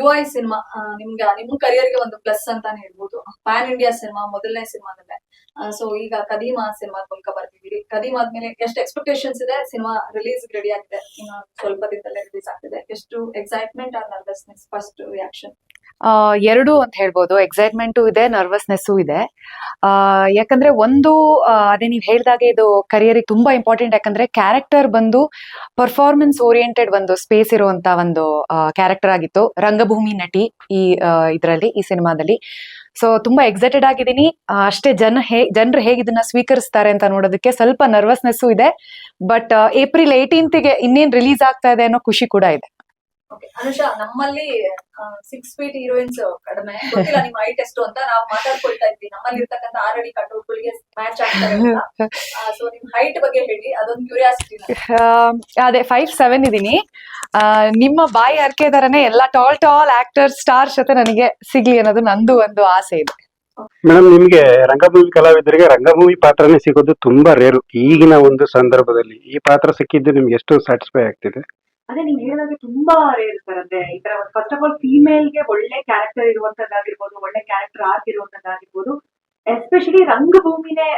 You I cinema ನಿಮ್ಗೆ ನಿಮ್ ಕರಿಯರ್ಗೆ ಒಂದು ಪ್ಲಸ್ ಅಂತಾನೆ ಹೇಳ್ಬೋದು. ಪ್ಯಾನ್ ಇಂಡಿಯಾ ಸಿನಿಮಾ ಮೊದಲನೇ ಸಿನಿಮಾದಲ್ಲೇ ಸೊ ಈಗ ಕದೀಮಾ ಸಿನಿಮಾ ಮೂಲಕ ಬರ್ತಿದ್ದೀರಿ. ಕದೀಮ್ ಆದ್ಮೇಲೆ ಎಷ್ಟು ಎಕ್ಸ್ಪೆಕ್ಟೇಷನ್ಸ್ ಇದೆ? ಸಿನಿಮಾ ರಿಲೀಸ್ ರೆಡಿ ಆಗಿದೆ. ಇನ್ನು ಸ್ವಲ್ಪ ದಿನದಲ್ಲೇ ರಿಲೀಸ್ ಆಗ್ತಿದೆ. ಎಷ್ಟು excitement or nervousness first reaction ಎರಡು ಅಂತ ಹೇಳ್ಬೋದು. ಎಕ್ಸೈಟ್ಮೆಂಟು ಇದೆ ನರ್ವಸ್ನೆಸ್ಸು ಇದೆ. ಯಾಕಂದ್ರೆ ಒಂದು ಅದೇ ನೀವು ಹೇಳ್ದಾಗೆ ಇದು ಕರಿಯರಿಗೆ ತುಂಬಾ ಇಂಪಾರ್ಟೆಂಟ್ ಯಾಕಂದ್ರೆ ಕ್ಯಾರೆಕ್ಟರ್ ಬಂದು ಪರ್ಫಾರ್ಮೆನ್ಸ್ ಓರಿಯೆಂಟೆಡ್ ಒಂದು ಸ್ಪೇಸ್ ಇರುವಂತ ಒಂದು ಕ್ಯಾರೆಕ್ಟರ್ ಆಗಿತ್ತು. ರಂಗಭೂಮಿ ನಟಿ ಈ ಇದರಲ್ಲಿ, ಈ ಸಿನಿಮಾದಲ್ಲಿ. ಸೊ ತುಂಬಾ ಎಕ್ಸೈಟೆಡ್ ಆಗಿದ್ದೀನಿ. ಅಷ್ಟೇ ಜನ ಹೇ, ಜನರು ಹೇಗೆ ಇದನ್ನ ಸ್ವೀಕರಿಸ್ತಾರೆ ಅಂತ ನೋಡೋದಕ್ಕೆ ಸ್ವಲ್ಪ ನರ್ವಸ್ನೆಸ್ಸು ಇದೆ. ಬಟ್ ಏಪ್ರಿಲ್ ಏಯ್ಟೀನ್ತ್ಗೆ ಇನ್ನೇನ್ ರಿಲೀಸ್ ಆಗ್ತಾ ಇದೆ ಅನ್ನೋ ಖುಷಿ ಕೂಡ ಇದೆ. ಅನುಷಾ ನಮ್ಮಲ್ಲಿ ಸಿಕ್ಸ್ ಫೀಟ್ ಹೀರೋಯಿನ್ಸ್ ಕಡಿಮೆ. ಗೊತ್ತಿಲ್ಲ ನಿಮ್ಮ ಹೈಟ್ ಎಷ್ಟು ಅಂತ ನಾವು ಮಾತಾಡ್ಕೊಳ್ತಾ ಇದ್ವಿ. ನಮ್ಮಲ್ಲಿ ಇರ್ತಕ್ಕಂಥ ಆರಡಿ ಕಟೌಟ್ಗಳಿಗೆ ಮ್ಯಾಚ್ ಆಗ್ತಾರೆ ಅಂತ ಸೊ ನಿಮ್ ಹೈಟ್ ಬಗ್ಗೆ ಹೇಳಿ ಅದೊಂದು ಕ್ಯೂರಿಯಾಸಿಟಿ ಆ, ಅದೇ ಫೈವ್ ಸೆವೆನ್ ಇದೀನಿ. ಆ, ನಿಮ್ಮ ಬಾಯಿ ಅರ್ಕೆ ತರನೇ ಎಲ್ಲಾ ಟಾಲ್ ಟಾಲ್ ಆಕ್ಟರ್ ಸ್ಟಾರ್ ಜೊತೆ ನನಗೆ ಸಿಗ್ಲಿ ಅನ್ನೋದು ನಂದು ಒಂದು ಆಸೆ ಇದೆ. ಮೇಡಮ್ ನಿಮ್ಗೆ ರಂಗಭೂಮಿ ಕಲಾವಿದರಿಗೆ ರಂಗಭೂಮಿ ಪಾತ್ರನೇ ಸಿಗೋದು ತುಂಬಾ ರೇರು ಈಗಿನ ಒಂದು ಸಂದರ್ಭದಲ್ಲಿ ಈ ಪಾತ್ರ ಸಿಕ್ಕಿದ್ದು ನಿಮ್ಗೆ ಎಷ್ಟು ಸ್ಯಾಟಿಸ್ಫೈ ಆಗ್ತಿದೆ? ಅದೇ ನೀವ್ ಹೇಳಿದಾಗೆ ತುಂಬಾ ರೇರ್ ಅಂದ್ರೆ ಈ ತರ ಫಸ್ಟ್ ಆಫ್ ಆಲ್ ಫಿಮೇಲ್ಗೆ ಒಳ್ಳೆ ಕ್ಯಾರೆಕ್ಟರ್ ಇರುವಂತದ್ದಾಗಿರ್ಬೋದು, ಒಳ್ಳೆ ಕ್ಯಾರೆಕ್ಟರ್ ಆರ್ಕ್ ಇರುವಂತದ್ದಾಗಿರ್ಬೋದು ಎಸ್ಪೆಷಲಿ ರಂಗಭೂಮಿನೇ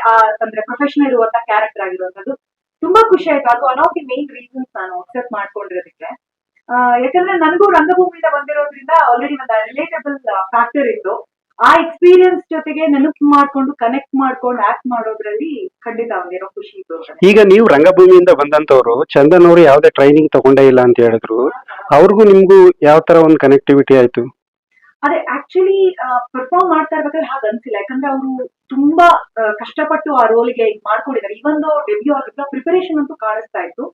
ಅಂದ್ರೆ ಪ್ರೊಫೆಷನಲ್ ಇರುವಂತ ಕ್ಯಾರೆಕ್ಟರ್ ಆಗಿರುವಂತದ್ದು ತುಂಬಾ ಖುಷಿ ಆಯ್ತು. ಅದು one of the main reasons ನಾನು ಅಕ್ಸೆಪ್ಟ್ ಮಾಡ್ಕೊಂಡಿರೋದಕ್ಕೆ. ಯಾಕಂದ್ರೆ ನನಗೂ ರಂಗಭೂಮಿಯಿಂದ ಬಂದಿರೋದ್ರಿಂದ ಆಲ್ರೆಡಿ ಒಂದು ರಿಲೇಟಬಲ್ ಫ್ಯಾಕ್ಟರ್ ಇತ್ತು. ಆ ಎಕ್ಸ್ಪೀರಿಯನ್ಸ್ ಜೊತೆಗೆ ನೆನಪು ಮಾಡ್ಕೊಂಡು ಕನೆಕ್ಟ್ ಮಾಡ್ಕೊಂಡು ಆಕ್ಟ್ ಮಾಡೋದ್ರಲ್ಲಿ ಖಂಡಿತ ಅವನಿರೋ ಖುಷಿ ಇತ್ತು ಈಗ ನೀವು ರಂಗಭೂಮಿಯಿಂದ ಬಂದಂತವ್ರು ಚಂದನ್ ಅವರು ಯಾವ್ದೇ ಟ್ರೈನಿಂಗ್ ತಗೊಂಡೇ ಇಲ್ಲ ಅಂತ ಹೇಳಿದ್ರು ಅವ್ರಿಗೂ ನಿಮ್ಗೂ ಯಾವ ತರ ಒಂದು ಕನೆಕ್ಟಿವಿಟಿ ಆಯ್ತು? ಅದೇ ಆಕ್ಚುಲಿ ಪರ್ಫಾರ್ಮ್ ಮಾಡ್ತಾ ಇರ್ಬೇಕಾದ್ರೆ ಹಾಗೆ ಅನ್ಸಿಲ್ಲ. ಯಾಕಂದ್ರೆ ಅವರು ತುಂಬಾ ಕಷ್ಟಪಟ್ಟು ಆ ರೋಲ್ಗೆ ಮಾಡ್ಕೊಂಡಿದ್ದಾರೆ. ಇವನ್ ಡೆಬ್ಯೂ ಆಗಿದ್ದ ಪ್ರಿಪರೇಷನ್ ಅಂತೂ ಕಾಣಿಸ್ತಾ ಇತ್ತು.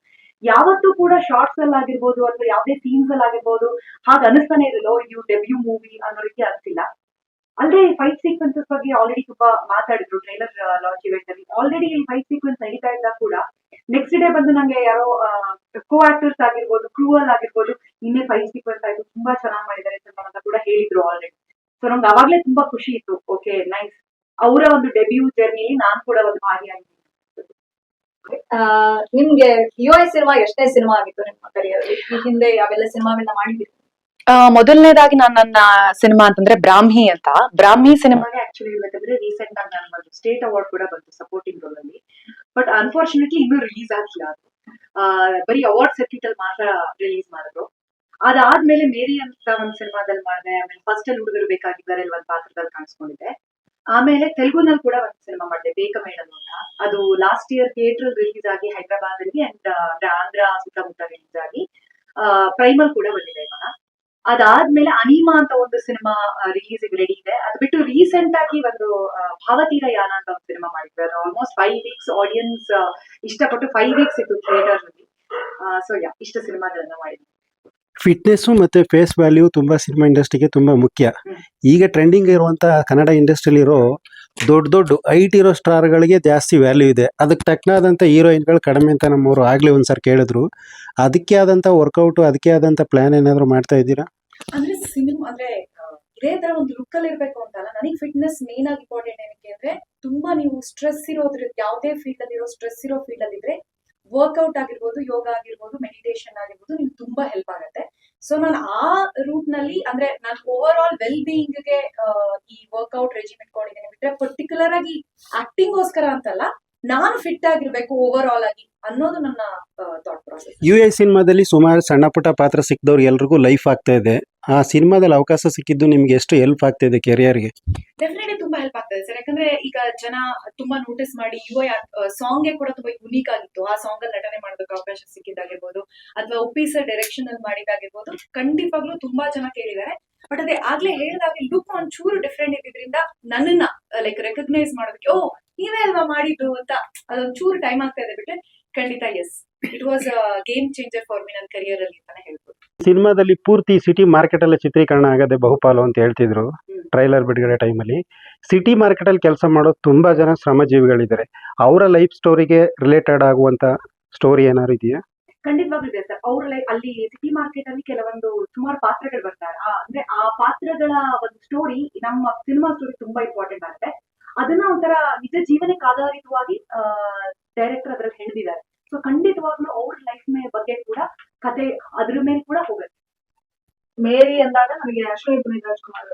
ಯಾವತ್ತೂ ಕೂಡ ಶಾರ್ಟ್ಸ್ ಅಲ್ಲಿ ಆಗಿರ್ಬೋದು ಅಥವಾ ಯಾವುದೇ ಸೀನ್ಸ್ ಅಲ್ಲಿ ಆಗಿರ್ಬೋದು ಹಾಗೆ ಅನಿಸ್ತಾನೆ ಇರಲಿಲ್ಲ ಇದು ಡೆಬ್ಯೂ ಮೂವಿ ಅನ್ನೋ ರೀತಿ ಅನ್ಸಿಲ್ಲ. ಅಲ್ಲದೆ ಫೈಟ್ ಸೀಕ್ವೆನ್ಸಸ್ ಬಗ್ಗೆ ಆಲ್ರೆಡಿ ತುಂಬಾ ಮಾತಾಡಿದ್ರು ಟ್ರೈಲರ್ ಲಾಂಚ್ ಇವೆಂಟ್ ಅಲ್ಲಿ. ಆಲ್ರೆಡಿ ಫೈಟ್ ಸೀಕ್ವೆನ್ಸ್ ನಡೀತಾ ಇದ್ದಾಗ ಕೂಡ. ನೆಕ್ಸ್ಟ್ ಡೇ ಬಂದು ನಂಗೆ ಯಾರೋ ಕೋ ಆಕ್ಟರ್ಸ್ ಆಗಿರ್ಬೋದು ಕ್ರೂವಲ್ ಆಗಿರ್ಬೋದು, ಇನ್ನೇ ಫೈಟ್ ಸೀಕ್ವೆನ್ಸ್ ಆಯ್ತು, ತುಂಬಾ ಚೆನ್ನಾಗಿ ಮಾಡಿದ್ದಾರೆ ಅಂತ ಕೂಡ ಹೇಳಿದ್ರು ಆಲ್ರೆಡಿ ಸೊ ನಮ್ಗೆ ಅವಾಗ್ಲೇ ತುಂಬಾ ಖುಷಿ ಇತ್ತು. ಓಕೆ ನೈಸ್ ಅವರ ಒಂದು ಡೆಬ್ಯೂ ಜರ್ನಿಲಿ ನಾನ್ ಕೂಡ ಒಂದು ಭಾಗಿಯಾಗಿದ್ದೀನಿ ನಿಮ್ಗೆ ಯು ಐ ಸಿನಿಮಾ ಎಷ್ಟೇ ಸಿನಿಮಾ ಆಗಿತ್ತು ನಿಮ್ಮ ಕರಿಯರ್ ಈ ಹಿಂದೆ ಯಾವೆಲ್ಲ ಸಿನಿಮಾಗಳನ್ನ ಮಾಡಿದ್ದೀರಿ? ಮೊದಲನೇದಾಗಿ ನಾನು ನನ್ನ ಸಿನಿಮಾ ಅಂತಂದ್ರೆ ಬ್ರಾಹ್ಮಿ ಅಂತ. ಬ್ರಾಹ್ಮಿ ಸಿನಿಮಾ ಸಿನಿಮಾಗೆ ಆಕ್ಚುಲಿ ಹೇಳ್ಬೇಕಂದ್ರೆ ರೀಸೆಂಟ್ ಆಗಿ ನಾನು ಸ್ಟೇಟ್ ಅವಾರ್ಡ್ ಕೂಡ ಬಂತು ಸಪೋರ್ಟಿಂಗ್ ರೋಲ್ ಅಲ್ಲಿ. ಬಟ್ ಅನ್ಫಾರ್ಚುನೇಟ್ಲಿ ಇನ್ನೂ ರಿಲೀಸ್ ಆಗಿಲ್ಲ ಅದು. ಬರೀ ಅವಾರ್ಡ್ ಅಲ್ಲಿ ಮಾತ್ರ ರಿಲೀಸ್ ಮಾಡಿದ್ರು. ಅದಾದ್ಮೇಲೆ ಮೇರಿ ಅಂತ ಒಂದು ಸಿನಿಮಾದಲ್ಲಿ ಮಾಡಿದೆ, ಆಮೇಲೆ ಫಸ್ಟ್ ಅಲ್ಲಿ ಹುಡುಗರು ಬೇಕಾಗಿದ್ದಾರೆ ಅಲ್ಲಿ ಒಂದು ಪಾತ್ರದಲ್ಲಿ ಕಾಣಿಸ್ಕೊಂಡಿದ್ದೆ. ಆಮೇಲೆ ತೆಲುಗುನಲ್ಲಿ ಕೂಡ ಒಂದು ಸಿನಿಮಾ ಮಾಡಿದೆ ಬೇಕ ಮೇಡಮ್ ಅಂತ. ಅದು ಲಾಸ್ಟ್ ಇಯರ್ ಥಿಯೇಟರ್ ರಿಲೀಸ್ ಆಗಿ ಹೈದರಾಬಾದ್ ಅಲ್ಲಿ ಅಂಡ್ ಆಂಧ್ರ ಸುತ್ತಮುತ್ತ ರಿಲೀಸ್ ಆಗಿ ಪ್ರೈಮಲ್ ಕೂಡ ಬಂದಿದೆ ಇವಾಗ. ಅದಾದ್ಮೇಲೆ ಅನಿಮಾ ಅಂತ ಒಂದು ಸಿನಿಮಾ ರಿಲೀಸ್ ರೆಡಿ ಇದೆ. ಅದು ಬಿಟ್ಟು ರೀಸೆಂಟ್ ಆಗಿ ಒಂದು ಭಾವತೀರ ಯಾನ ಅಂತ ಒಂದು ಸಿನಿಮಾ ಮಾಡಿದ್ವಿ ಅದು ಆಲ್ಮೋಸ್ಟ್ ಫೈವ್ ವೀಕ್ಸ್ ಆಡಿಯನ್ಸ್ ಇಷ್ಟಪಟ್ಟು ಫೈವ್ ವೀಕ್ಸ್ ಇತ್ತು ಥಿಯೇಟರ್ನಲ್ಲಿ ಸೊ ಯಾ ಇಷ್ಟು ಸಿನಿಮಾಗಳನ್ನ ಮಾಡಿದ್ವಿ ಫಿಟ್ನೆಸ್ಸು ಮತ್ತೆ ಫೇಸ್ ವ್ಯಾಲ್ಯೂ ತುಂಬಾ ಸಿನಿಮಾ ಇಂಡಸ್ಟ್ರಿಗೆ ತುಂಬಾ ಮುಖ್ಯ. ಈಗ ಟ್ರೆಂಡಿಂಗ್ ಇರುವಂತಹ ಕನ್ನಡ ಇಂಡಸ್ಟ್ರಿಲಿ ಇರೋ ದೊಡ್ಡ ದೊಡ್ಡ ಐಟ್ ಇರೋ ಸ್ಟಾರ್ಗಳಿಗೆ ಜಾಸ್ತಿ ವ್ಯಾಲ್ಯೂ ಇದೆ. ಅದಕ್ಕೆ ತಕ್ಕನಾದಂಥ ಹೀರೋಯಿನ್ಗಳು ಕಡಿಮೆ ಅಂತ ನಮ್ಮವರು ಆಗಲೇ ಒಂದ್ಸರಿ ಕೇಳಿದ್ರು. ಅದಕ್ಕೆ ಆದಂಥ ವರ್ಕೌಟ್ ಅದಕ್ಕೆ ಆದಂಥ ಪ್ಲಾನ್ ಏನಾದರೂ ಮಾಡ್ತಾ ಇದ್ದೀರಾ? ಅಂದ್ರೆ ಸಿನಿಮಾ, ಅಂದ್ರೆ ಇದೇ ತರ ಒಂದು ಲುಕ್ ಅಲ್ಲಿ ಇರ್ಬೇಕು ಅಂತಲ್ಲ ನನಗೆ ಫಿಟ್ನೆಸ್ ಮೇನ್ ಆಗಿ ಇಂಪಾರ್ಟೆಂಟ್ ಏನಕ್ಕೆ ಅಂದ್ರೆ ತುಂಬಾ ನೀವು ಸ್ಟ್ರೆಸ್ ಇರೋದ್ರ ಯಾವುದೇ ಫೀಲ್ಡ್ ಅಲ್ಲಿ ಇರೋ ಸ್ಟ್ರೆಸ್ ಇರೋ ಫೀಲ್ಡ್ ಅಲ್ಲಿ ಇದ್ರೆ ವರ್ಕೌಟ್ ಆಗಿರ್ಬೋದು, ಯೋಗ ಆಗಿರ್ಬೋದು ಮೆಡಿಟೇಷನ್ ಆಗಿರ್ಬೋದು ನಿಮ್ಗೆ ತುಂಬಾ ಹೆಲ್ಪ್ ಆಗುತ್ತೆ. ಸೊ ನಾನು ಆ ರೂಟ್ನಲ್ಲಿ, ಅಂದ್ರೆ ನಾನು ಓವರ್ ಆಲ್ ವೆಲ್ ಬೀಯಿಂಗ್ಗೆ ಈ ವರ್ಕ್ಔಟ್ ರೆಜಿಮ್ ಇಟ್ಕೊಂಡಿದ್ದೀನಿ. ಬಿಟ್ರೆ ಪರ್ಟಿಕ್ಯುಲರ್ ಆಗಿ ಆಕ್ಟಿಂಗ್ ಗೋಸ್ಕರ ಅಂತಲ್ಲ ನಾನು ಫಿಟ್ ಆಗಿರ್ಬೇಕು ಓವರ್ ಆಲ್ ಆಗಿ ಅನ್ನೋದು ನನ್ನ ಥಾಟ್ ಪ್ರಾಸೆಸ್ ಯು ಎ ಸಿನಿಮಾದಲ್ಲಿ ಸುಮಾರು ಸಣ್ಣ ಪುಟ್ಟ ಪಾತ್ರ ಸಿಕ್ಕಿದವ್ರು ಎಲ್ರಿಗೂ ಲೈಫ್ ಆಗ್ತಾ ಇದೆ. ಆ ಸಿನಿಮಾದಲ್ಲಿ ಅವಕಾಶ ಸಿಕ್ಕಿದ್ದು ನಿಮ್ಗೆ ಎಷ್ಟು ಹೆಲ್ಪ್ ಆಗ್ತಾ ಇದೆ ಕೆರಿಯರ್ಗೆ ಡೆಫಿನೆಟ್ಲಿ ತುಂಬಾ ಹೆಲ್ಪ್ ಆಗ್ತದೆ ಸರ್ ಯಾಕಂದ್ರೆ ಈಗ ಜನ ತುಂಬಾ ನೋಟಿಸ್ ಮಾಡಿ ಯುವ ಸಾಂಗ್ಗೆ ಕೂಡ ತುಂಬಾ ಯುನೀಕ್ ಆಗಿತ್ತು. ಆ ಸಾಂಗ್ ಅಲ್ಲಿ ನಟನೆ ಮಾಡೋದಕ್ಕೆ ಅವಕಾಶ ಸಿಕ್ಕಿದ್ದಾಗಿರ್ಬೋದು ಅಥವಾ ಉಪ್ಪಿ ಸರ್ ಡೈರೆಕ್ಷನ್ ಅಲ್ಲಿ ಮಾಡಿದಾಗಿರ್ಬೋದು ಖಂಡಿತವಾಗ್ಲೂ ತುಂಬಾ ಜನ ಕೇಳಿದ್ದಾರೆ. ಬಟ್ ಅದೇ ಆಗ್ಲೇ ಹೇಳಿದಾಗೆ ಲುಕ್ ಒಂಚೂರು ಡಿಫ್ರೆಂಟ್ ಇದ್ದಿದ್ರಿಂದ ನನ್ನನ್ನ ಲೈಕ್ ರೆಕಗ್ನೈಸ್ ಮಾಡೋದಕ್ಕೆ ಓ ನೀವೇ ಅಲ್ವಾ ಮಾಡಿದ್ದು? ಅಂತ ಅದೊಂಚೂರು ಟೈಮ್ ಆಗ್ತಾ ಇದೆ ಬಿಟ್ರೆ ಖಂಡಿತ yes it was game changer for me ನನ್ನ ಕರಿಯರ್ ಅಲ್ಲಿ ಅಂತಾನೆ ಹೇಳ್ಬೋದು. ಸಿನಿಮಾದಲ್ಲಿ ಪೂರ್ತಿ ಸಿಟಿ ಮಾರ್ಕೆಟ್ ಅಲ್ಲಿ ಚಿತ್ರೀಕರಣ ಆಗದೆ ಬಹುಪಾಲು ಅಂತ ಹೇಳ್ತಿದ್ರು ಟ್ರೈಲರ್ ಬಿಡುಗಡೆ ಟೈಮಲ್ಲಿ ಸಿಟಿ ಮಾರ್ಕೆಟ್ ಅಲ್ಲಿ ಕೆಲಸ ಮಾಡೋ ತುಂಬಾ ಜನ ಶ್ರಮಜೀವಿಗಳಿದ್ದಾರೆ. ಅವರ ಲೈಫ್ ಸ್ಟೋರಿಗೆ ರಿಲೇಟೆಡ್ ಆಗುವಂತ ಸ್ಟೋರಿ ಏನಾದ್ರು ಇದೆಯಾ? ಖಂಡಿತವಾಗ್ಲೂ ಇದೆ ಸರ್. ಅವ್ರ ಅಲ್ಲಿ ಸಿಟಿ ಮಾರ್ಕೆಟ್ ಅಲ್ಲಿ ಕೆಲವೊಂದು ಸುಮಾರು ಪಾತ್ರಗಳು ಬರ್ತಾರೆ. ಅಂದ್ರೆ ಆ ಪಾತ್ರಗಳ ಒಂದು ಸ್ಟೋರಿ ನಮ್ಮ ಸಿನಿಮಾ ಸ್ಟೋರಿ ತುಂಬಾ ಇಂಪಾರ್ಟೆಂಟ್ ಆಗುತ್ತೆ. ಅದನ್ನ ಒಂಥರ ನಿಜ ಜೀವನಕ್ಕೆ ಆಧಾರಿತವಾಗಿ ಡೈರೆಕ್ಟರ್ ಅದ್ರಲ್ಲಿ ಹೇಳಿದ್ದಾರೆ ಸೊ ಖಂಡಿತವಾಗ್ಲೂ ಅವ್ರ ಲೈಫ್ ಬಗ್ಗೆ ಕೂಡ ಕತೆ ಅದ್ರ ಮೇಲೆ ಕೂಡ ಹೋಗುತ್ತೆ. ಮೇರಿ ಅಂದಾಗ ನನಗೆ ಅಶ್ವಿನಿ ಪುನೀತ್ ರಾಜ್ಕುಮಾರ್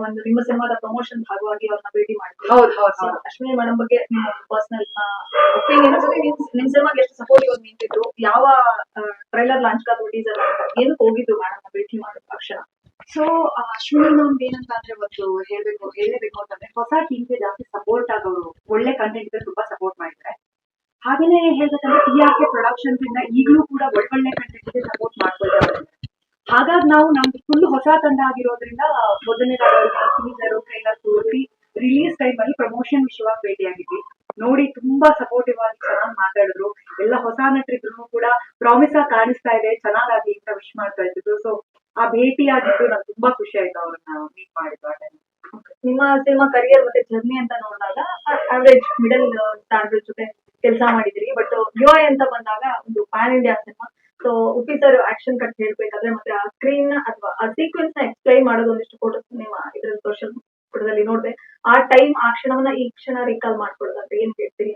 ಒಂದು ನಿಮ್ಮ ಸಿನಿಮಾದ ಪ್ರಮೋಷನ್ ಭಾಗವಾಗಿ ಅವ್ರನ್ನ ಭೇಟಿ ಮಾಡ್ತೀವಿ ಹೌದು ಹೌದು ಹೌದು. ಅಶ್ವಿನಿ ಮೇಡಮ್ ಬಗ್ಗೆ ನಿಮ್ಮ ಪರ್ಸನಲ್ ಒಪಿನಿಯನ್ ಜೊತೆ ನಿಮ್ ನಿಮ್ ಸಿನಿಮಾಗೆ ಎಷ್ಟು ಸಪೋರ್ಟ್ ಇವಾಗ ನಿಂತಿದ್ರು? ಯಾವ ಟ್ರೈಲರ್ ಲಾಂಚ್ ಕಾದ್ರು ಟೀಸರ್ ಏನು ಹೋಗಿದ್ರು ಮೇಡಮ್ ಭೇಟಿ ಮಾಡಿದ ತಕ್ಷಣ? ಸೊ ಅಶ್ವಿನಿ ಮ್ಯಾಮ್ ಏನಂತ ಅಂದ್ರೆ ಒಂದು ಹೇಳ್ಬೇಕು ಹೇಳಬೇಕು ಅಂತಂದ್ರೆ ಹೊಸ ಟೀಮ್ಗೆ ಜಾಸ್ತಿ ಸಪೋರ್ಟ್ ಆಗೋರು ಒಳ್ಳೆ ಕಂಟೆಂಟ್ ತುಂಬಾ ಸಪೋರ್ಟ್ ಮಾಡಿದ್ರೆ. ಹಾಗೇನೆ ಹೇಳ್ಬೇಕಂದ್ರೆ ಟಿ ಆರ್ ಕೆ ಪ್ರೊಡಕ್ಷನ್ಸ್ ಇಂದ ಈಗಲೂ ಕೂಡ ಒಳ್ಳೊಳ್ಳೆ ಕಂಟೆಂಟ್ಗೆ ಸಪೋರ್ಟ್ ಮಾಡ್ಕೊಳ್ತಾರೆ ಹಾಗಾಗಿ ನಾವು ನಮ್ದು ಫುಲ್ ಹೊಸ ತಂಡ ಆಗಿರೋದ್ರಿಂದ ಮೊದಲನೇ ಟೀಸರ್ ಟ್ರೈಲರ್ ತೋರಿಸಿ ರಿಲೀಸ್ ಟೈಮ್ ಅಲ್ಲಿ ಪ್ರಮೋಷನ್ ವಿಷಯವಾಗಿ ಭೇಟಿಯಾಗಿದ್ವಿ ನೋಡಿ, ತುಂಬಾ ಸಪೋರ್ಟಿವ್ ಆಗಿ ಚೆನ್ನಾಗಿ ಮಾತಾಡಿದ್ರು. ಎಲ್ಲ ಹೊಸ ನಟರಿದ್ರು ಕೂಡ ಪ್ರಾಮಿಸ್ ಆಗಿ ಕಾಣಿಸ್ತಾ ಇದೆ ಚೆನ್ನಾಗಿ ಅಂತ ವಿಶ್ ಮಾಡ್ತಾ ಇದ್ರು ಸೊ ಆ ಭೇಟಿ ಆಗಿದ್ದು ನಂಗೆ ತುಂಬಾ ಖುಷಿ ಆಯ್ತು ಅವ್ರನ್ನ ಮೀಟ್ ಮಾಡಿದ್ದು. ಆ ಟೈಮ್ ನಿಮ್ಮ ಸಿನಿಮಾ ಕರಿಯರ್ ಮತ್ತೆ ಜರ್ನಿ ಅಂತ ನೋಡಿದಾಗ ಆವ್ರೇಜ್ ಮಿಡಲ್ ಸ್ಟ್ಯಾಂಡರ್ಡ್ ಜೊತೆ ಕೆಲಸ ಮಾಡಿದಿರಿ ಬಟ್ ಯು ಅಂತ ಬಂದಾಗ, ಒಂದು pan India cinema so Uppi sir action cut ಹೇಳ್ಬೇಕಾದ್ರೆ ಮತ್ತೆ ಆ ಸ್ಕ್ರೀನ್ ಅಥವಾ ಆ ಸೀಕ್ವೆನ್ಸ್ನ ಎಕ್ಸ್ಪ್ಲೈನ್ ಮಾಡೋದು ಒಂದಿಷ್ಟು ಫೋಟೋಸ್ ನಿಮ್ಮ ಇದ್ರಲ್ಲಿ ಸೋಷಿಯಲ್ ಪುಟದಲ್ಲಿ ನೋಡಿದೆ. ಆ ಟೈಮ್ ಆ ಕ್ಷಣವನ್ನ ಈ ಕ್ಷಣ ರಿಕಾಲ್ ಮಾಡ್ಕೊಳ್ಳೋದಂತ ಏನ್ ಹೇಳ್ತೀರಿ?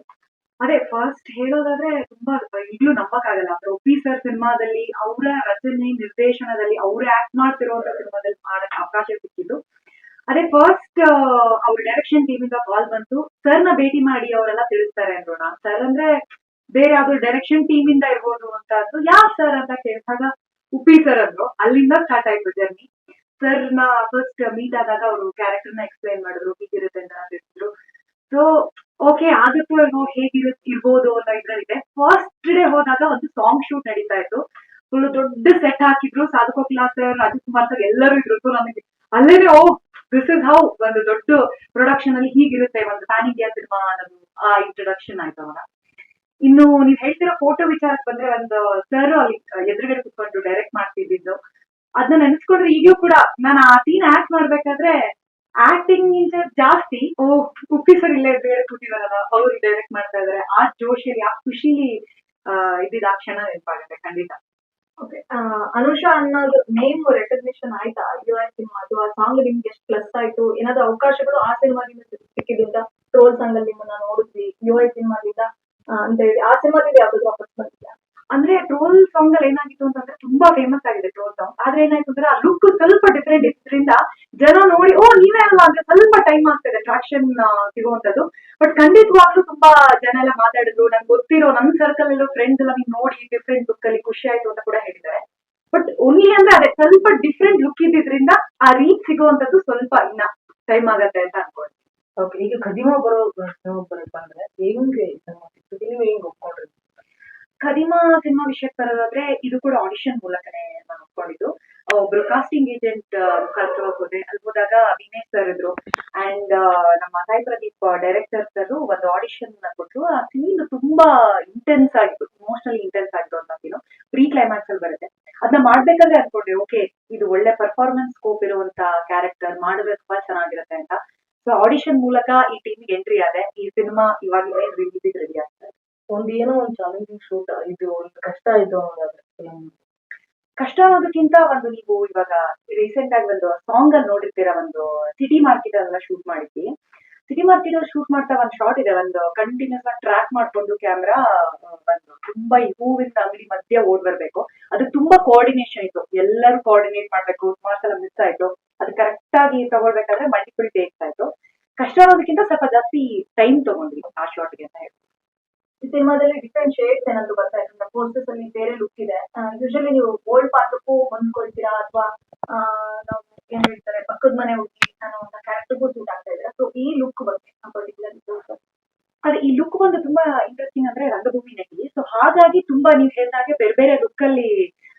ಅದೇ ಫಸ್ಟ್ ಹೇಳೋದಾದ್ರೆ ತುಂಬಾ ಈಗ್ಲೂ ನಂಬಕ್ಕಾಗಲ್ಲ. ಒಪ್ಪಿ ಸರ್ ಸಿನಿಮಾದಲ್ಲಿ ಅವರ ರಚನೆ, ನಿರ್ದೇಶನದಲ್ಲಿ ಅವ್ರ ಆಕ್ಟ್ ಮಾಡ್ತಿರೋಂತ ಸಿನಿಮಾದಲ್ಲಿ ಮಾಡಕ್ ಅವಕಾಶ ಸಿಕ್ಕಿದ್ದು. ಅದೇ ಫಸ್ಟ್ ಅವ್ರ ಡೈರೆಕ್ಷನ್ ಟೀಮ್ ಇಂದ ಕಾಲ್ ಬಂತು. ಸರ್ನ ಭೇಟಿ ಮಾಡಿ ಅವರೆಲ್ಲ ತಿಳಿಸ್ತಾರೆ ಅಂದ್ರೋಣ ಸರ್ ಅಂದ್ರೆ ಬೇರೆ ಯಾವ್ದು ಡೈರೆಕ್ಷನ್ ಟೀಮ್ ಇಂದ ಇರ್ಬೋದು ಅಂತ ಅಂದ್ರು ಯಾವ ಸರ್ ಅಂತ ಕೇಳಿದಾಗ ಉಪ್ಪಿ ಸರ್ ಅಂದ್ರು. ಅಲ್ಲಿಂದ ಸ್ಟಾರ್ಟ್ ಆಯ್ತು ಜರ್ನಿ ಸರ್ನ ಫಸ್ಟ್ ಮೀಟ್ ಆದಾಗ ಅವರು ಕ್ಯಾರೆಕ್ಟರ್ನ ಎಕ್ಸ್ಪ್ಲೈನ್ ಮಾಡಿದ್ರು, ಹೀಗಿರುತ್ತೆ ಅಂತ ಹೇಳಿದ್ರು ಸೊ ಓಕೆ ಆಗುತ್ತೋ ಏನೋ ಹೇಗಿರು ಇರ್ಬೋದು ಅಂತ ಇದ್ರಲ್ಲಿದೆ ಫಸ್ಟ್ ಡೇ ಹೋದಾಗ ಒಂದು ಸಾಂಗ್ ಶೂಟ್ ನಡೀತಾ ಇತ್ತು. ಫುಲ್ ದೊಡ್ಡ ಸೆಟ್ ಹಾಕಿದ್ರು. ಸಾಧಕೋ ಸರ್ ರಾಜಕುಮಾರ್ ಸರ್ ಎಲ್ಲರೂ ಇದ್ರು. ಸೊ ನಮಗೆ ಅಲ್ಲೇನೆ, ಓ ದಿಸ್ ಇಸ್ ಹೌ ಒಂದು ದೊಡ್ಡ ಪ್ರೊಡಕ್ಷನ್ ಅಲ್ಲಿ ಹೀಗಿರುತ್ತೆ. ಒಂದು ಪ್ಯಾನ್ ಇಂಡಿಯಾ ಸಿನಿಮಾ ಅನ್ನೋದು ಆ ಇಂಟ್ರೊಡಕ್ಷನ್ ಆಯ್ತು ಅವಾಗ. ಇನ್ನು ನೀವ್ ಹೇಳ್ತಿರೋ ಫೋಟೋ ವಿಚಾರಕ್ಕೆ ಬಂದ್ರೆ ಒಂದು ಸರ್ ಅಲ್ಲಿ ಎದುರುಗಡೆ ಕುತ್ಕೊಂಡು ಡೈರೆಕ್ಟ್ ಮಾಡ್ತಿದ್ದು ಅದನ್ನ ನೆನೆಸ್ಕೊಂಡ್ರೆ ಈಗಲೂ ಕೂಡ ನಾನು ಆ ಸೀನ್ ಆಕ್ಟ್ ಮಾಡ್ಬೇಕಾದ್ರೆ ಆಕ್ಟಿಂಗ್ ಜಾಸ್ತಿ, ಓ, ಉಪ್ಪಿ ಸರ್ ಇಲ್ಲೇ ಬೇರೆ ಕೂತಿದಾರಲ್ಲ, ಅವ್ರು ಡೈರೆಕ್ಟ್ ಮಾಡ್ತಾ ಇದಾರೆ. ಆ ಜೋಶಲ್ಲಿ ಆ ಖುಷಿಲಿ ಇದ್ದಿದ್ದ ಆ ಕ್ಷಣ ನೆನಪಾಗುತ್ತೆ, ಖಂಡಿತ. ಓಕೆ ಅನುಷಾ ಅನ್ನೋದು ನೇಮ್ ರೆಕಗ್ನಿಷನ್ ಆಯ್ತಾ? ಐ ಸಿನಿಮಾ ಅಥವಾ ಆ ಸಾಂಗ್ ನಿಮ್ಗೆ ಎಷ್ಟು ಪ್ಲಸ್ ಆಯ್ತು? ಏನಾದ್ರು ಅವಕಾಶಗಳು ಆ ಸಿನಿಮಾದಿಂದ ಸಿಕ್ಕಿದ್ರಿಂದ ಟ್ರೋಲ್ ಸಾಂಗ್ ಅಲ್ಲಿ ನಿಮ್ಮನ್ನ ನೋಡಿದ್ವಿ ಯು ಐ ಸಿನಿಮಾದಿಂದ? ಅಂತ ಹೇಳಿ. ಆ ಸಿನಿಮಾದಿಂದ ಯಾವ್ದಾದ್ರು ವಾಪಸ್ ಬಂದಿದ್ಯಾ ಅಂದ್ರೆ ಟ್ರೋಲ್ ಸಾಂಗ್ ಅಲ್ಲಿ ಏನಾಗಿತ್ತು ಅಂತಂದ್ರೆ ತುಂಬಾ ಫೇಮಸ್ ಆಗಿದೆ ಟ್ರೋಲ್ ಸಾಂಗ್ ಆದ್ರೆ ಏನಾಯ್ತು ಅಂದ್ರೆ ಆ ಲುಕ್ ಸ್ವಲ್ಪ ಡಿಫ್ರೆಂಟ್ ಇದ್ರಿಂದ ಜನ ನೋಡಿ, ಓ, ನೀವೇ ಅಲ್ವಾ? ಅಂದ್ರೆ ಸ್ವಲ್ಪ ಟೈಮ್ ಆಗ್ತದೆ ಅಟ್ರಾಕ್ಷನ್ ಸಿಗುವಂತದ್ದು. ಬಟ್ ಖಂಡಿತವಾಗ್ಲೂ ತುಂಬಾ ಜನ ಎಲ್ಲ ಮಾತಾಡಿದ್ರು. ನಂಗೆ ಗೊತ್ತಿರೋ ನನ್ನ ಸರ್ಕಲ್ ಎಲ್ಲೋ ಫ್ರೆಂಡ್ಸ್ ಎಲ್ಲ ನೀವು ನೋಡಿ ಡಿಫ್ರೆಂಟ್ ಲುಕ್ ಅಲ್ಲಿ ಖುಷಿ ಆಯ್ತು ಅಂತ ಕೂಡ ಹೇಳಿದ್ದಾರೆ. ಬಟ್ ಓನ್ಲಿ ಅಂದ್ರೆ ಅದೇ ಸ್ವಲ್ಪ ಡಿಫ್ರೆಂಟ್ ಲುಕ್ ಇದ್ದಿದ್ರಿಂದ ಆ ರೀಚ್ ಸಿಗುವಂತದ್ದು ಸ್ವಲ್ಪ ಇನ್ನ ಟೈಮ್ ಆಗತ್ತೆ ಅಂತ ಅನ್ಕೊಂಡು. ಈಗ ಖದೀಮ ಬರೋ ಅಂದ್ರೆ ಹೆಂಗೆ ನೀವು ಹೆಂಗ್ ಒಪ್ಕೊಂಡ್ರಿ ಕದಿಮಾ ಸಿನಿಮಾ ವಿಷಯಕ್ಕೆ ಬರೋದಾದ್ರೆ ಇದು ಕೂಡ ಆಡಿಷನ್ ಮೂಲಕನೇ ನಾನು ಒಪ್ಕೊಂಡಿದ್ದು. ಒಬ್ರು ಕಾಸ್ಟಿಂಗ್ ಏಜೆಂಟ್ ಮುಖಾಂತರ ಹೋದೆ. ಅಲ್ಲಿ ಹೋದಾಗ ವಿನಯ್ ಸರ್ ಇದ್ರು. ಅಂಡ್ ನಮ್ಮ ಸಾಯಿ ಪ್ರದೀಪ್ ಡೈರೆಕ್ಟರ್ ಸರ್ ಒಂದು ಆಡಿಷನ್ ಕೊಟ್ಟರು ಆ ಸೀನ್ ತುಂಬಾ ಇಂಟೆನ್ಸ್ ಆಗಿತ್ತು ಇಮೋಷನಲಿ ಇಂಟೆನ್ಸ್ ಆಗಿತ್ತು ಅಂತ ಸೀನು ಪ್ರೀ ಕ್ಲೈಮ್ಯಾಕ್ಸ್ ಅಲ್ಲಿ ಬರುತ್ತೆ. ಅದನ್ನ ಮಾಡ್ಬೇಕಾದ್ರೆ ಅನ್ಕೊಂಡೆ, ಓಕೆ, ಇದು ಒಳ್ಳೆ ಪರ್ಫಾರ್ಮೆನ್ಸ್ ಸ್ಕೋಪ್ ಇರುವಂತ ಕ್ಯಾರೆಕ್ಟರ್ ಮಾಡಿದ್ರೆ ತುಂಬಾ ಚೆನ್ನಾಗಿರುತ್ತೆ ಅಂತ. ಸೊ ಆಡಿಷನ್ ಮೂಲಕ ಈ ಟೀಮ್ಗೆ ಎಂಟ್ರಿ ಆದೆ. ಈ ಸಿನಿಮಾ ಇವಾಗಿನ ರಿಲೀಸ್ ರೆಡಿ ಒಂದ್ ಏನೋ ಒಂದ್ ಚಾಲೆಂಜಿಂಗ್ ಶೂಟ್ ಇದು ಒಂದು ಕಷ್ಟ ಇದು. ಕಷ್ಟ ಅನ್ನೋದಕ್ಕಿಂತ ಒಂದು ನೀವು ಇವಾಗ ರೀಸೆಂಟ್ ಆಗಿ ಒಂದು ಸಾಂಗ್ ಅಲ್ಲಿ ನೋಡಿರ್ತೀರ, ಒಂದು ಸಿಟಿ ಮಾರ್ಕೆಟ್ ಅಲ್ಲ ಶೂಟ್ ಮಾಡಿದ್ವಿ. ಸಿಟಿ ಮಾರ್ಕೆಟ್ ಅಲ್ಲಿ ಶೂಟ್ ಮಾಡ್ತಾ ಒಂದು ಶಾರ್ಟ್ ಇದೆ, ಒಂದು ಕಂಟಿನ್ಯೂಸ್ ಆಗಿ ಟ್ರ್ಯಾಕ್ ಮಾಡ್ಕೊಂಡು ಕ್ಯಾಮ್ರಾ ಒಂದು ತುಂಬಾ ಹೂವಿನ ಅಂಗಡಿ ಮಧ್ಯೆ ಓಡ್ ಬರ್ಬೇಕು. ಅದು ತುಂಬಾ ಕೋಆರ್ಡಿನೇಷನ್ ಇತ್ತು. ಎಲ್ಲರೂ ಕೋಆರ್ಡಿನೇಟ್ ಮಾಡ್ಬೇಕು ಸುಮಾರು ಸಲ ಮಿಸ್ ಆಯ್ತು. ಅದು ಕರೆಕ್ಟ್ ಆಗಿ ತಗೊಳ್ಬೇಕಾದ್ರೆ ಮಲ್ಟಿಪಲ್ ಟೇಕ್ಸ್ ಆಯ್ತು. ಕಷ್ಟ ಅನ್ನೋದಕ್ಕಿಂತ ಸ್ವಲ್ಪ ಜಾಸ್ತಿ ಟೈಮ್ ತಗೊಂಡ್ವಿ ಆ ಶಾರ್ಟ್ಗೆ ಅಂತ ಹೇಳಿ ಈ ಸಿನಿಮಾದಲ್ಲಿ ಡಿಫ್ರೆಂಟ್ ಶೇಡ್ಸ್ ಏನಾದ್ರು ಬರ್ತಾ ಇದೆ ಪೋಸ್ಟರ್ಸ್ ಅಲ್ಲಿ ಬೇರೆ ಲುಕ್ ಇದೆ. ಯೂಶಲಿ ನೀವು ಓಲ್ಡ್ ಪಾತ್ರಕ್ಕೂ ಹೊಂದ್ಕೊಳ್ತೀರಾ? ಅಥವಾ ನಾವು ಏನ್ ಹೇಳ್ತಾರೆ, ಪಕ್ಕದ ಮನೆ ಹುಡುಗಿ ಅನ್ನೋ ಒಂದು ಕ್ಯಾರೆಕ್ಟರ್ಗೂ ಸೂಟ್ ಆಗ್ತಾ ಇದೆ ಸೊ ಈ ಲುಕ್ ಬಗ್ಗೆ ಪರ್ಟಿಕ್ಯುಲರ್ ಅದೇ ಈ ಲುಕ್ ಒಂದು ತುಂಬಾ ಇಂಟ್ರೆಸ್ಟಿಂಗ್ ಅಂದ್ರೆ ರಂಗಭೂಮಿ ನಟಿ ಸೊ ಹಾಗಾಗಿ ತುಂಬಾ ನೀವ್ ಹೇಳ್ದಾಗೆ ಬೇರೆ ಬೇರೆ ಲುಕ್ ಅಲ್ಲಿ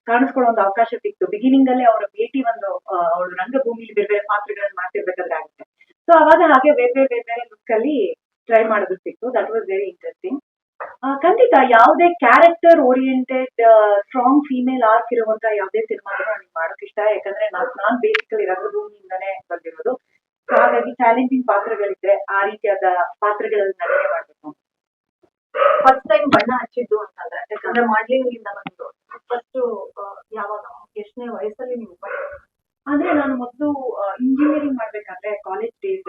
ಕಾಣಿಸ್ಕೊಳ್ಳೋ ಒಂದು ಅವಕಾಶ ಸಿಕ್ತು. ಬಿಗಿನಿಂಗ್ ಅಲ್ಲಿ ಅವರ ಭೇಟಿ ಒಂದು ಅವಳು ರಂಗಭೂಮಿಲಿ ಬೇರೆ ಬೇರೆ ಪಾತ್ರಗಳನ್ನ ಮಾಡ್ತಿರ್ಬೇಕಾದ್ರೆ ಆಗುತ್ತೆ. ಸೊ ಅವಾಗ ಹಾಗೆ ಬೇರೆ ಬೇರೆ ಬೇರೆ ಬೇರೆ ಲುಕ್ ಅಲ್ಲಿ ಟ್ರೈ ಮಾಡೋದು ಸಿಕ್ತು. ದಟ್ ವಾಸ್ ವೆರಿ ಖಂಡಿತ ಯಾವುದೇ character oriented strong female arc ಇರುವಂತ ಯಾವುದೇ ಸಿನಿಮಾಗಳು ನನಗೆ ಮಾಡೋಕೆ ಇಷ್ಟ. ಯಾಕಂದ್ರೆ ನಾನ್ ನಾನ್ ಬೇಸಿಕಲಿ ರಂಗಭೂಮಿಯಿಂದನೇ ಬಂದಿರೋದು. ಹಾಗಾಗಿ ಚಾಲೆಂಜಿಂಗ್ ಪಾತ್ರಗಳಿದ್ರೆ ಆ ರೀತಿಯಾದ ಪಾತ್ರಗಳಲ್ಲಿ ನಟನೆ ಮಾಡಬೇಕು. ಫಸ್ಟ್ ಟೈಮ್ ಬಣ್ಣ ಹಚ್ಚಿದ್ದು ಅಂತಂದ್ರೆ ಯಾಕಂದ್ರೆ ಮಾಡ್ಲಿಂಗ್ ಇಂದ ಬಂದು ಫಸ್ಟ್ ಯಾವಾಗ? ಎಷ್ಟನೇ ವಯಸ್ಸಲ್ಲಿ ನೀವು? ಅಂದ್ರೆ ನಾನು ಮೊದಲು ಇಂಜಿನಿಯರಿಂಗ್ ಮಾಡ್ಬೇಕಂದ್ರೆ ಕಾಲೇಜ್ ಡೇಸ್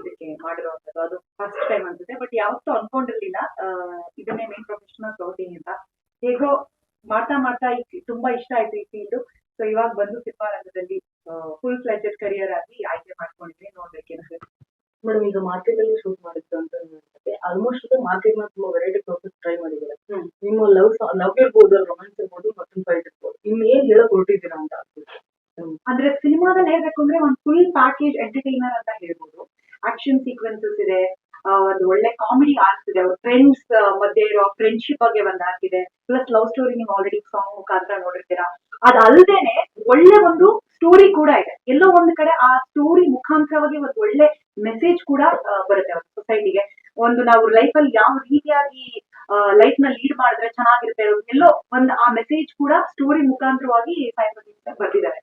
ಇದಕ್ಕೆ ಮಾಡಿರುವಂತದ್ದು. ಅದು ಫಸ್ಟ್ ಟೈಮ್ ಅನ್ಸುತ್ತೆ. ಬಟ್ ಯಾವತ್ತೂ ಅನ್ಕೊಂಡಿರ್ಲಿಲ್ಲ. ಇದನ್ನೇ ಮೇನ್ ಪ್ರೊಫೆಷನಲ್ ತಗೋತೀನಿ ಅಂತ. ಹೇಗೋ ಮಾಡ್ತಾ ಮಾಡ್ತಾ ಈ ತುಂಬಾ ಇಷ್ಟ ಆಯ್ತು ಈ ಫೀಲ್ಡ್ ಸೊ ಇವಾಗ ಬಂದು ಸಿನಿಮಾ ರಂಗದಲ್ಲಿ ಫುಲ್ ಫ್ಲೆಜೆಡ್ ಕರಿಯರ್ ಆಗಿ ಆಯ್ಕೆ ಮಾಡ್ಕೊಂಡಿದ್ವಿ. ನೋಡ್ಬೇಕೇನಾಗುತ್ತೆ ಮೇಡಮ್ ಈಗ ಮಾರ್ಕೆಟ್ ಅಲ್ಲಿ ಶೂಟ್ ಮಾಡಿದ್ದು ಅಂತ ಅನ್ಸುತ್ತೆ ಆಲ್ಮೋಸ್ಟ್ ಮಾರ್ಕೆಟ್ನ ತುಂಬಾ ವೆರೈಟಿ ಪ್ರಾಸೆಸ್ ಟ್ರೈ ಮಾಡಿದ್ದಾರೆ. ನಿಮ್ಮ ಲವ್ ಲವ್ ಇರ್ಬೋದು ರೊಮ್ಯಾನ್ಸ್ ಇರ್ಬೋದು ಮತ್ತೊಂದು ಫೈಟ್ ಇರ್ಬೋದು. ಇನ್ನು ಏನ್ ಹೇಳಕ್ ಹೊರಟಿದ್ದೀರಾ ಅಂತ ಅಂದ್ರೆ ಸಿನಿಮಾದಲ್ಲಿ ಹೇಳ್ಬೇಕು ಅಂದ್ರೆ ಒಂದು ಫುಲ್ ಪ್ಯಾಕೇಜ್ ಎಂಟರ್ಟೈನರ್ ಅಂತ ಹೇಳ್ಬೋದು. ಆಕ್ಷನ್ ಸೀಕ್ವೆನ್ಸಸ್ ಇದೆ ಒಂದು ಒಳ್ಳೆ ಕಾಮಿಡಿ ಆಗ್ತಿದೆ. ಇದೆ ಅವ್ರ ಫ್ರೆಂಡ್ಸ್ ಮಧ್ಯೆ ಇರೋ ಫ್ರೆಂಡ್ಶಿಪ್ ಬಗ್ಗೆ ಒಂದು ಪ್ಲಸ್ ಲವ್ ಸ್ಟೋರಿ ನೀವು ಆಲ್ರೆಡಿ ಸಾಂಗ್ ಮುಖಾಂತರ ನೋಡಿರ್ತೀರಾ. ಅದಲ್ದೇನೆ ಒಳ್ಳೆ ಒಂದು ಸ್ಟೋರಿ ಕೂಡ ಇದೆ. ಎಲ್ಲೋ ಒಂದ್ ಕಡೆ ಆ ಸ್ಟೋರಿ ಮುಖಾಂತರವಾಗಿ ಒಂದು ಒಳ್ಳೆ ಮೆಸೇಜ್ ಕೂಡ ಬರುತ್ತೆ ಅವ್ರ ಸೊಸೈಟಿಗೆ ಒಂದು ನಾವು ಲೈಫ್ ಅಲ್ಲಿ ಯಾವ ರೀತಿಯಾಗಿ ಲೈಫ್ನ ಲೀಡ್ ಮಾಡಿದ್ರೆ ಚೆನ್ನಾಗಿರುತ್ತೆ ಎಲ್ಲೋ ಒಂದು ಆ ಮೆಸೇಜ್ ಕೂಡ ಸ್ಟೋರಿ ಮುಖಾಂತರವಾಗಿ ಸಾಯಿಪತಿ ಬರ್ತಿದ್ದಾರೆ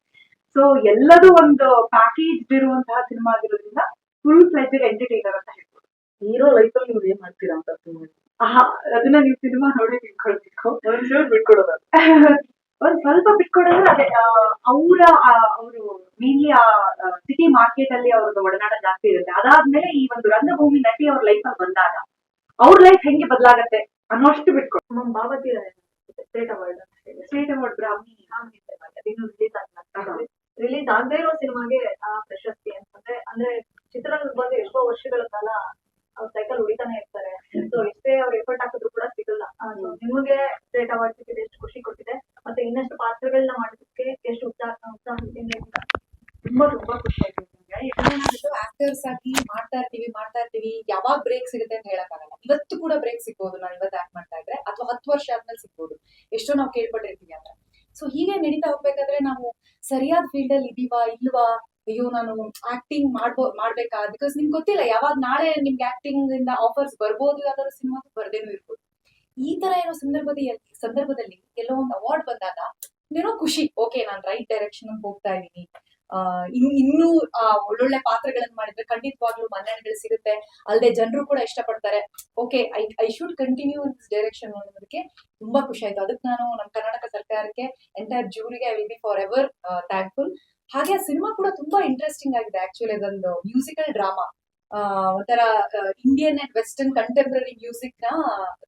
ಸೊ ಎಲ್ಲದೂ ಒಂದು ಪ್ಯಾಕೇಜ್ ಇರುವಂತಹ ಸಿನಿಮಾ ಆಗಿರೋದ್ರಿಂದ ಫುಲ್ ಫ್ಲೆಜೆಡ್ ಎಂಟರ್ಟೈನರ್ ಅಂತ ಹೇಳ್ಬೋದು. ಹೀರೋ ಲೈಫ್ ಅಲ್ಲಿ ನೀವು ಏನ್ ಮಾಡ್ತೀರಾ ಅಂತ ಆಹಾ, ಅದನ್ನ ನೀವು ಸಿನಿಮಾ ನೋಡಿ ಬಿಟ್ಕೊಳ್ಬೇಕು ಬಿಟ್ಕೊಡೋದು ಒಂದ್ ಸ್ವಲ್ಪ ಬಿಟ್ಕೊಡೋದ್ರೆ ಅದೇ ಅವರ ಅವರು ಮೇನ್ಲಿ ಆ ಸಿಟಿ ಮಾರ್ಕೆಟ್ ಅಲ್ಲಿ ಅವ್ರದ್ದು ಒಡನಾಟ ಜಾಸ್ತಿ ಇರುತ್ತೆ. ಅದಾದ್ಮೇಲೆ ಈ ಒಂದು ರಂಗಭೂಮಿ ನಟಿ ಅವ್ರ ಲೈಫ್ ಅಲ್ಲಿ ಬಂದಾಗ ಅವ್ರ ಲೈಫ್ ಹೆಂಗೆ ಬದಲಾಗತ್ತೆ ಅನ್ನೋಷ್ಟು ಬಿಟ್ಕೊಡು ನಮ್ಮ ಭಾವತಿ ಸ್ಟೇಟ್ ಅವಾರ್ಡ್ ಅಂತ ಹೇಳಿ ಸ್ಟೇಟ್ ಅವಾರ್ಡ್ ಬ್ರಾಹ್ಮಿ ಇನ್ನು ರಿಲೀಸ್ ಆಗಿಲ್ಲ ರಿಲೀಸ್ ಆಗದೆ ಇರೋ ಸಿನಿಮಾಗೆ ಆ ಪ್ರಶಸ್ತಿ ಅಂತಂದ್ರೆ ಅಂದ್ರೆ ಚಿತ್ರರಂಗಕ್ಕೆ ಬಂದು ಎಷ್ಟೋ ವರ್ಷಗಳ ಕಾಲ ಅವ್ರ ಸೈಕಲ್ ಹೊಡಿತಾನೆ ಇರ್ತಾರೆ. ಸೊ ಎಷ್ಟೇ ಅವ್ರ ಎಫರ್ಟ್ ಹಾಕಿದ್ರು ಕೂಡ ಸಿಗಲ್ಲ. ನಿಮಗೆ ಸ್ಟೇಟ್ ಅವಾರ್ಡ್ ಸಿಕ್ಕಿದೆ ಎಷ್ಟು ಖುಷಿ ಕೊಟ್ಟಿದೆ. ಮತ್ತೆ ಇನ್ನಷ್ಟು ಪಾತ್ರಗಳನ್ನ ಮಾಡೋದಕ್ಕೆ ಎಷ್ಟು ಉತ್ಸಾಹ ಉತ್ಸಾಹದಿಂದ? ತುಂಬಾ ತುಂಬಾ ಖುಷಿ ಏನಾಗುತ್ತೆ ಆಕ್ಟರ್ಸ್ ಆಗಿ ಮಾಡ್ತಾ ಇರ್ತೀವಿ ಮಾಡ್ತಾ ಇರ್ತೀವಿ. ಯಾವಾಗ ಬ್ರೇಕ್ ಸಿಗುತ್ತೆ ಅಂತ ಹೇಳಕ್ಕಾಗಲ್ಲ. ಇವತ್ತು ಕೂಡ ಬ್ರೇಕ್ ಸಿಗ್ಬೋದು ನಾನು ಇವತ್ತು ಆಕ್ಟ್ ಮಾಡ್ತಾ ಇದ್ರೆ. ಅಥವಾ ಹತ್ತು ವರ್ಷ ಆದ್ಮೇಲೆ ಸಿಗ್ಬೋದು. ಎಷ್ಟೋ ನಾವು ಕೇಳ್ಪಟ್ಟಿರ್ತೀವಿ ಅಂತ ಸೊ ಹೀಗೆ ನಡೀತಾ ಹೋಗ್ಬೇಕಾದ್ರೆ ನಾವು ಸರಿಯಾದ ಫೀಲ್ಡ್ ಅಲ್ಲಿ ಇದೀವಾ ಇಲ್ವಾ? ಅಯ್ಯೋ ನಾನು ಆಕ್ಟಿಂಗ್ ಮಾಡ್ಬೋ ಮಾಡ್ಬೇಕಾ? ಬಿಕಾಸ್ ನಿಮ್ಗೆ ಗೊತ್ತಿಲ್ಲ ಯಾವಾಗ ನಾಳೆ ನಿಮ್ಗೆ ಆಕ್ಟಿಂಗ್ ಇಂದ ಆಫರ್ಸ್ ಬರ್ಬೋದು ಯಾವ್ದಾದ್ರು ಸಿನಿಮಾ ಬರ್ದೇನೂ ಇರ್ಬೋದು. ಈ ತರ ಏನೋ ಸಂದರ್ಭದಲ್ಲಿ ಸಂದರ್ಭದಲ್ಲಿ ಕೆಲವೊಂದು ಅವಾರ್ಡ್ ಬಂದಾಗ ಏನೋ ಖುಷಿ. ಓಕೆ ನಾನು ರೈಟ್ ಡೈರೆಕ್ಷನ್ ಹೋಗ್ತಾ ಇದ್ದೀನಿ. ಆ, ಇನ್ನು ಇನ್ನೂ ಒಳ್ಳೊಳ್ಳೆ ಪಾತ್ರಗಳನ್ನ ಮಾಡಿದ್ರೆ ಖಂಡಿತವಾಗ್ಲೂ ಮನ್ನಣೆಗಳು ಸಿಗುತ್ತೆ. ಅಲ್ಲದೆ ಜನರು ಕೂಡ ಇಷ್ಟಪಡ್ತಾರೆ. Okay I I should continue in this direction ಅನ್ನೋದಕ್ಕೆ ತುಂಬಾ ಖುಷಿ ಆಯ್ತು. ಅದಕ್ಕೆ ನಾನು ನಮ್ಮ ಕರ್ನಾಟಕ ಸರ್ಕಾರಕ್ಕೆ entire ಜೂರಿಗೆ I will be forever thankful ಹಾಗೆ ಆ ಸಿನಿಮಾ ಕೂಡ ತುಂಬಾ ಇಂಟ್ರೆಸ್ಟಿಂಗ್ ಆಗಿದೆ ಆಕ್ಚುಲಿ ಅದೊಂದು ಮ್ಯೂಸಿಕಲ್ ಡ್ರಾಮಾ ಒಂಥರ ಇಂಡಿಯನ್ ಅಂಡ್ ವೆಸ್ಟರ್ನ್ ಕಂಟೆಂಪ್ರರಿ ಮ್ಯೂಸಿಕ್ನ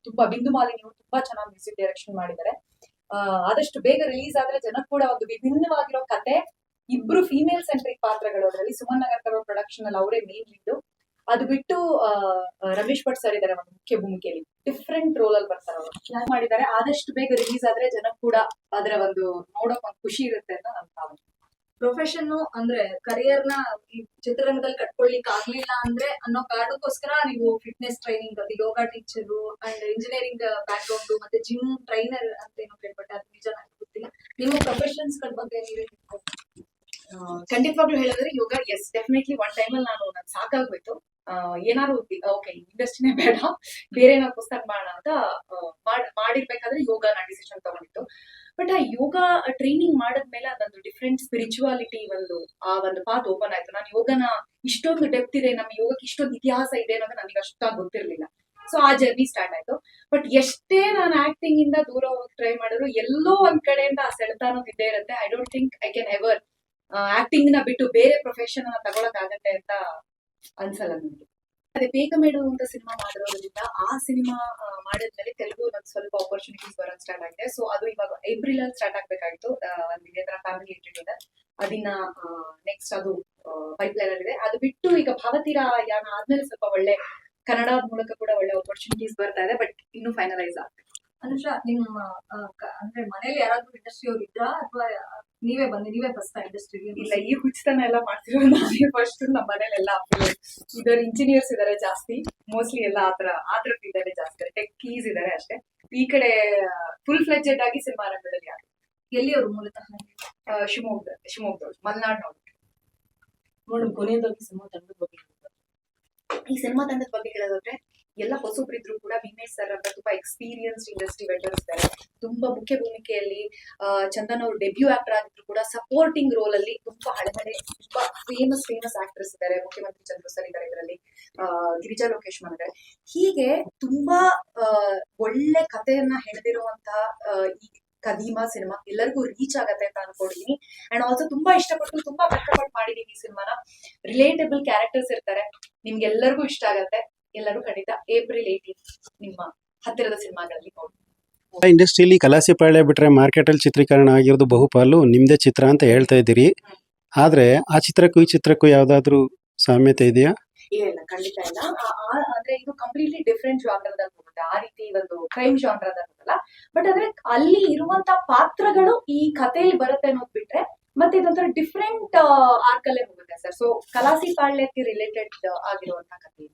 ತುಂಬಾ ಬಿಂದು ಮಾಲಿನಿ ತುಂಬಾ ಚೆನ್ನಾಗಿ ಮ್ಯೂಸಿಕ್ ಡೈರೆಕ್ಷನ್ ಮಾಡಿದ್ದಾರೆ. ಆದಷ್ಟು ಬೇಗ ರಿಲೀಸ್ ಆದ್ರೆ ಜನಕ್ಕೆ ಕೂಡ ಒಂದು ವಿಭಿನ್ನವಾಗಿರೋ ಕತೆ. ಇಬ್ರು ಫೀಮೇಲ್ ಸೆಂಟ್ರಿಕ್ ಪಾತ್ರಗಳು ಅದರಲ್ಲಿ ಸುಮನ್ ನಗರ್ ಪ್ರೊಡಕ್ಷನ್ ಅಲ್ಲಿ ಅವರೇ ಮೇನ್ ಲೀಡ್ ಅದು ಬಿಟ್ಟು ರಮೇಶ್ ಭಟ್ ಸರ್ ಇದ್ದಾರೆ ಒಂದು ಮುಖ್ಯ ಭೂಮಿಕೆಯಲ್ಲಿ. ಡಿಫ್ರೆಂಟ್ ರೋಲ್ ಅಲ್ಲಿ ಬರ್ತಾರೆ ಅವರು. ಚೆನ್ನಾಗಿ ಮಾಡಿದ್ದಾರೆ. ಆದಷ್ಟು ಬೇಗ ರಿಲೀಸ್ ಆದ್ರೆ ಜನಕ್ಕೆ ಕೂಡ ಅದರ ಒಂದು ನೋಡೋಕ್ ಒಂದು ಖುಷಿ ಇರುತ್ತೆ ಅಂತ ನನ್ನ ಭಾವನೆ. ಪ್ರೊಫೆಷನ್ ಅಂದ್ರೆ ಕರಿಯರ್ನ ಚಿತ್ರರಂಗದಲ್ಲಿ ಕಟ್ಕೊಳ್ಲಿಕ್ ಆಗ್ಲಿಲ್ಲ ಅಂದ್ರೆ ಅನ್ನೋ ಕಾರಣಕ್ಕೋಸ್ಕರ ನೀವು ಫಿಟ್ನೆಸ್ ಟ್ರೈನಿಂಗ್ ಅದು yoga teacher and engineering background ಮತ್ತೆ ಜಿಮ್ ಟ್ರೈನರ್ ಅಂತ ಏನೋ ಕೇಳ್ಪಟ್ಟೆ, ಅದು ನಿಜ ನನಗೆ ಗೊತ್ತಿಲ್ಲ. ನಿಮ್ಮ ಪ್ರೊಫೆಷನ್ಸ್ಗಳ ಬಗ್ಗೆ ನೀವೇ ಖಂಡಿತವಾಗ್ಲೂ ಹೇಳಿದ್ರೆ yoga yes definitely one time ಅಲ್ಲಿ ನಾನು ನನ್ ಸಾಕಾಗ್ಬಿಟ್ಟು ಏನಾದ್ರು ಓಕೆ ಇಂಡಸ್ಟ್ರಿನೇ ಬೇಡ, ಬೇರೆ ಏನಾದ್ರು ಪುಸ್ತಕ ಮಾಡೋಣ ಅಂತ ಮಾಡಿರ್ಬೇಕಾದ್ರೆ ಯೋಗ ನಾನು ಡಿಸಿಷನ್ ತಗೊಂಡಿತ್ತು ಬಟ್ ಆ ಯೋಗ ಟ್ರೈನಿಂಗ್ ಮಾಡಿದ್ಮೇಲೆ ಅದೊಂದು ಡಿಫ್ರೆಂಟ್ ಸ್ಪಿರಿಚುವಾಲಿಟಿ ಒಂದು, ಆ ಒಂದು ಪಾತ್ ಓಪನ್ ಆಯ್ತು. ನಾನು ಯೋಗನ ಇಷ್ಟೊಂದು ಡೆಪ್ತ್ ಇದೆ ನಮ್ಮ ಯೋಗಕ್ಕೆ ಇಷ್ಟೊಂದು ಇತಿಹಾಸ ಇದೆ ಅನ್ನೋದು ನನಗೆ ಅಷ್ಟಾಗಿ ಗೊತ್ತಿರ್ಲಿಲ್ಲ. ಸೊ ಆ ಜರ್ನಿ ಸ್ಟಾರ್ಟ್ ಆಯ್ತು. ಬಟ್ ಎಷ್ಟೇ ನಾನು ಆಕ್ಟಿಂಗ್ ಇಂದ ದೂರ ಹೋಗಿ ಟ್ರೈ ಮಾಡಿದ್ರು, ಎಲ್ಲೋ ಒಂದ್ ಕಡೆಯಿಂದ ಆ ಸೆಳೆತ ಅನ್ನೋದು ಇದ್ದೇ ಇರುತ್ತೆ. I don't think I can ever ಆಕ್ಟಿಂಗ್ನ ಬಿಟ್ಟು ಬೇರೆ ಪ್ರೊಫೆಷನ್ ತಗೊಳಕ್ ಆಗತ್ತೆ ಅಂತ ಅನ್ಸಲ್ಲ ನನಗೆ ಅದೇ ಬೇಗಮೇಡು ಅಂತ ಸಿನಿಮಾ ಮಾಡಿರೋದ್ರಿಂದ ಆ ಸಿನಿಮಾ ಮಾಡಿದ್ಮೇಲೆ ತೆಲುಗು ನಮ್ಗೆ ಸ್ವಲ್ಪ ಆಪರ್ಚುನಿಟೀಸ್ ಬರೋಕ್ ಸ್ಟಾರ್ಟ್ ಆಗಿದೆ. ಸೊ ಅದು ಇವಾಗ ಏಪ್ರಿಲ್ ಅಲ್ಲಿ ಸ್ಟಾರ್ಟ್ ಆಗ್ಬೇಕಾಗಿತ್ತು ತರ ಫ್ಯಾಮಿಲಿ ಇಂಟರ್ವ್ಯೂ ಅದನ್ನ ನೆಕ್ಸ್ಟ್ ಅದು ಪೈಪ್ ಲೈನ್ ಇದೆ. ಅದು ಬಿಟ್ಟು ಈಗ ಭಾವತೀರ ಯಾನ ಆದ್ಮೇಲೆ ಸ್ವಲ್ಪ ಒಳ್ಳೆ ಕನ್ನಡ ಮೂಲಕ ಕೂಡ ಒಳ್ಳೆ ಆಪರ್ಚುನಿಟೀಸ್ ಬರ್ತಾ ಇದೆ ಬಟ್ ಇನ್ನು ಫೈನಲೈಸ್ ಆಗ್ತದೆ ಅನುಷಾ, ನಿಮ್ಮ ಅಂದ್ರೆ ಮನೇಲಿ ಯಾರಾದ್ರೂ ಇಂಡಸ್ಟ್ರಿ ಅವ್ರು ಇದ್ರಾ? ಅಥವಾ ನೀವೇ ಬಂದು ನೀವೇ ಫಸ್ಟ್ ಇಂಡಸ್ಟ್ರಿ ಇಲ್ಲ ಈ ಹುಚ್ಚತನ ಎಲ್ಲ ಮಾಡ್ತಿರೋ ನಾವೇ ಫಸ್ಟ್ ನಮ್ಮ ಮನೇಲೆಲ್ಲ ಇದರ ಇಂಜಿನಿಯರ್ಸ್ ಇದಾರೆ ಜಾಸ್ತಿ. ಮೋಸ್ಟ್ಲಿ ಎಲ್ಲ ಆತರ ಆತರ ಇದ್ದಾರೆ ಜಾಸ್ತಿ ಟೆಕ್ ಕೀಸ್ ಇದಾರೆ ಅಷ್ಟೇ. ಈ ಕಡೆ ಫುಲ್ ಫ್ಲೆಜೆಡ್ ಆಗಿ ಸಿನಿಮಾ ರಂಗದಲ್ಲಿ ಯಾರು? ಎಲ್ಲಿಯವರು ಮೂಲತಃ ಶಿವಮೊಗ್ಗ ಶಿವಮೊಗ್ಗದವ್ರು ಮಲೆನಾಡಿನವ್ರು. ಮೇಡಮ್ ಕೊನೆಯದಾಗಿ ಸಿನಿಮಾ ತಂಡದ ಬಗ್ಗೆ? ಈ ಸಿನಿಮಾ ತಂಡದ ಬಗ್ಗೆ ಹೇಳೋದಾದ್ರೆ ಎಲ್ಲ ಹೊಸಬ್ರಿದ್ರು ಕೂಡ ವಿಮೇಶ್ ಸರ್ ಅಂತ ತುಂಬಾ ಎಕ್ಸ್ಪೀರಿಯನ್ಸ್ಡ್ ಇಂಡಸ್ಟ್ರಿ ವೆಟರ್ಸ್ ಇದ್ದಾರೆ. ತುಂಬಾ ಮುಖ್ಯ ಭೂಮಿಕೆಯಲ್ಲಿ ಚಂದನ್ ಅವರು ಡೆಬ್ಯೂ ಆಕ್ಟರ್ ಆಗಿದ್ರು ಕೂಡ ಸಪೋರ್ಟಿಂಗ್ ರೋಲ್ ಅಲ್ಲಿ ತುಂಬಾ ಹಳೆ ತುಂಬಾ ಫೇಮಸ್ ಫೇಮಸ್ ಆಕ್ಟರ್ಸ್ ಇದ್ದಾರೆ. ಮುಖ್ಯಮಂತ್ರಿ ಚಂದ್ರ ಸರ್ ಇದ್ದಾರೆ ಇದರಲ್ಲಿ. ಗಿರಿಜಾ ಲೋಕೇಶ್ ಇದ್ದಾರೆ ಹೀಗೆ ತುಂಬಾ ಒಳ್ಳೆ ಕಥೆಯನ್ನ ಹೆಣೆದಿರುವಂತಹ ಈ ಕದೀಮಾ ಸಿನಿಮಾ ಎಲ್ಲರಿಗೂ ರೀಚ್ ಆಗತ್ತೆ ಅಂತ ಅನ್ಕೊಂಡಿದೀನಿ. ಅಂಡ್ ಆಲ್ಸೋ ತುಂಬಾ ಇಷ್ಟಪಟ್ಟು, ತುಂಬಾ ಕಷ್ಟಪಟ್ಟು ಮಾಡಿದೀನಿ ಈ ಸಿನಿಮಾನ ರಿಲೇಟೆಬಲ್ ಕ್ಯಾರೆಕ್ಟರ್ಸ್ ಇರ್ತಾರೆ. ನಿಮ್ಗೆಲ್ಲರಿಗೂ ಇಷ್ಟ ಆಗತ್ತೆ. ಎಲ್ಲರೂ ಖಂಡಿತ ಏಪ್ರಿಲ್ ಏಯ್ಟೀನ್ ನಿಮ್ಮ ಹತ್ತಿರದ ಸಿನಿಮಾಗಳಲ್ಲಿ ನೋಡಿ. ಇಂಡಸ್ಟ್ರಿಯಲ್ಲಿ ಕಲಾಸಿ ಪಾಳ್ಯ ಬಿಟ್ರೆ ಮಾರ್ಕೆಟಲ್ಲಿ ಚಿತ್ರೀಕರಣ ಆಗಿರೋದು ಬಹುಪಾಲು ನಿಮ್ದೇ ಚಿತ್ರ ಅಂತ ಹೇಳ್ತಾ ಇದ್ದೀರಿ. ಆದ್ರೆ ಆ ಚಿತ್ರಕ್ಕೂ ಈ ಚಿತ್ರಕ್ಕೂ ಯಾವ್ದಾದ್ರು ಸಾಮ್ಯತೆ ಇದೆಯಾ? ಇಲ್ಲ ಖಂಡಿತ ಇಲ್ಲ. ಅಂದ್ರೆ ಇದು ಕಂಪ್ಲೀಟ್ಲಿ ಡಿಫ್ರೆಂಟ್ ಜಾನ್ರದಲ್ಲಿ ಹೋಗುತ್ತೆ ಆ ರೀತಿ ಒಂದು ಕ್ರೈಮ್ ಜಾನ್ರದಲ್ಲಿ ಹೋಗಲ್ಲ ಬಟ್ ಅಂದ್ರೆ ಅಲ್ಲಿ ಇರುವಂತ ಪಾತ್ರಗಳು ಈ ಕಥೆಯಲ್ಲಿ ಬರುತ್ತೆ ಅನ್ನೋದು ಬಿಟ್ರೆ ಮತ್ತೆ ಇದೊಂಥರ ಡಿಫ್ರೆಂಟ್ ಆರ್ಕಲ್ಲೇ ಹೋಗುತ್ತೆ ಸರ್. ಸೊ ಕಲಾಸಿ ಪಾಳ್ಯಕ್ಕೆ ರಿಲೇಟೆಡ್ ಆಗಿರುವಂತ ಕಥೆ.